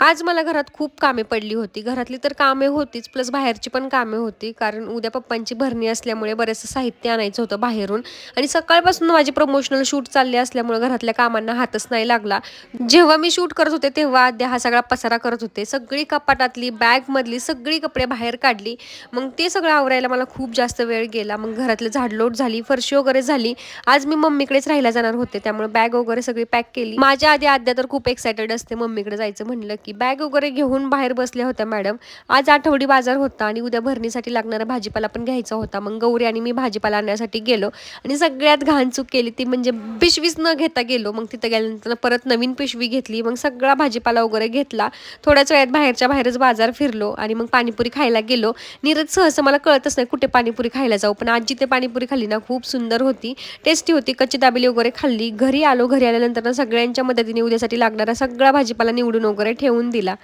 आज मला घरात खूप कामे पडली होती. घरातली तर कामे होतीच प्लस बाहेरची पण कामे होती. कारण उद्या पप्पांची भरणी असल्यामुळे बरेचसं साहित्य आणायचं होतं बाहेरून. आणि सकाळपासून माझी प्रमोशनल शूट चालले असल्यामुळे घरातल्या कामांना हातच नाही लागला. जेव्हा मी शूट करत होते तेव्हा आद्या हा सगळा पसारा करत होते. सगळी कपाटातली बॅगमधली सगळी कपडे बाहेर काढली. मग ते सगळं आवरायला मला खूप जास्त वेळ गेला. मग घरातलं झाडलोट झाली फरशी वगैरे झाली. आज मी मम्मीकडेच राहायला जाणार होते. त्यामुळे बॅग वगैरे सगळी पॅक केली. माझ्या आधी आद्या तर खूप एक्सायटेड असते. मम्मीकडे जायचं म्हणलं की बॅग वगैरे घेऊन बाहेर बसल्या होत्या मॅडम. आज आठवडी बाजार होता आणि उद्या भरणीसाठी लागणारा भाजीपाला पण घ्यायचा होता. मग गौरी आणि मी भाजीपाला आणण्यासाठी गेलो आणि सगळ्यात घाण चूक केली ती म्हणजे पिशवीच न घेता गेलो. मग तिथं गेल्यानंतर परत नवीन पिशवी घेतली. मग सगळा भाजीपाला वगैरे घेतला. थोड्याच वेळात बाहेरच्या बाहेरच बाजार फिरलो आणि मग पाणीपुरी खायला गेलो. नीरज सहसा मला कळतच नाही कुठे पाणीपुरी खायला जाऊ. पण आज जिथे पाणीपुरी खाल्ली ना खूप सुंदर होती. टेस्टी होती. कच्ची दाबेली वगैरे खाल्ली. घरी आलो. घरी आल्यानंतर सगळ्यांच्या मदतीने उद्यासाठी लागणारा सगळा भाजीपाला निवडून वगैरे ठेव ठेवून दिला